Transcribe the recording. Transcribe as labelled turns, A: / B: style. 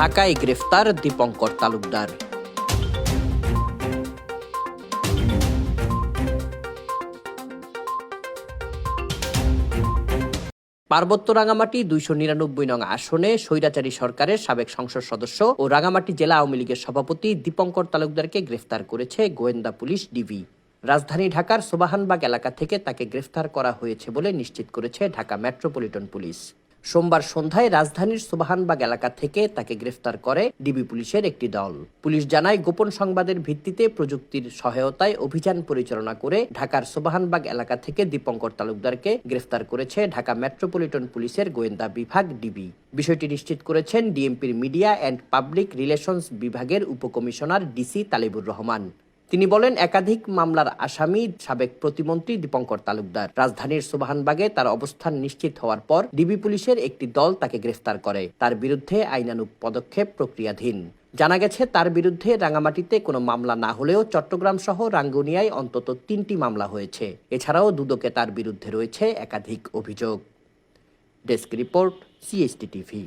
A: ঢাকায় গ্রেফতার দীপঙ্কর তালুকদার। পার্বত্য রাঙামাটি দুইশো নিরানব্বই নং আসনে স্বৈরাচারী সরকারের সাবেক সংসদ সদস্য ও রাঙামাটি জেলা আওয়ামী লীগের সভাপতি দীপঙ্কর তালুকদারকে গ্রেফতার করেছে গোয়েন্দা পুলিশ ডিবি। রাজধানী ঢাকার সোবাহানবাগ এলাকা থেকে তাকে গ্রেফতার করা হয়েছে বলে নিশ্চিত করেছে ঢাকা মেট্রোপলিটন পুলিশ। সোমবার সন্ধ্যায় রাজধানীর সুবাহানবাগ এলাকা থেকে তাকে গ্রেফতার করে ডিবি পুলিশের একটি দল। পুলিশ জানায়, গোপন সংবাদের ভিত্তিতে প্রযুক্তির সহায়তায় অভিযান পরিচালনা করে ঢাকার সুবাহানবাগ এলাকা থেকে দীপঙ্কর তালুকদারকে গ্রেফতার করেছে ঢাকা মেট্রোপলিটন পুলিশের গোয়েন্দা বিভাগ ডিবি। বিষয়টি নিশ্চিত করেছেন ডিএমপির মিডিয়া অ্যান্ড পাবলিক রিলেশনস বিভাগের উপকমিশনার ডিসি তালিবুর রহমান। তিনি বলেন, একাধিক মামলার আসামি সাবেক প্রতিমন্ত্রী দীপঙ্কর তালুকদার। রাজধানীর সুবাহানবাগে তার অবস্থান নিশ্চিত হওয়ার পর ডিবি পুলিশের একটি দল তাকে গ্রেফতার করে। তার বিরুদ্ধে আইনানুগ পদক্ষেপ প্রক্রিয়াধীন। জানা গেছে, তার বিরুদ্ধে রাঙামাটিতে কোনো মামলা না হলেও চট্টগ্রাম সহ রাঙ্গুনিয়ায় অন্তত তিনটি মামলা হয়েছে। এছাড়াও দুদকে তার বিরুদ্ধে রয়েছে একাধিক অভিযোগ। Desk report, CST TV.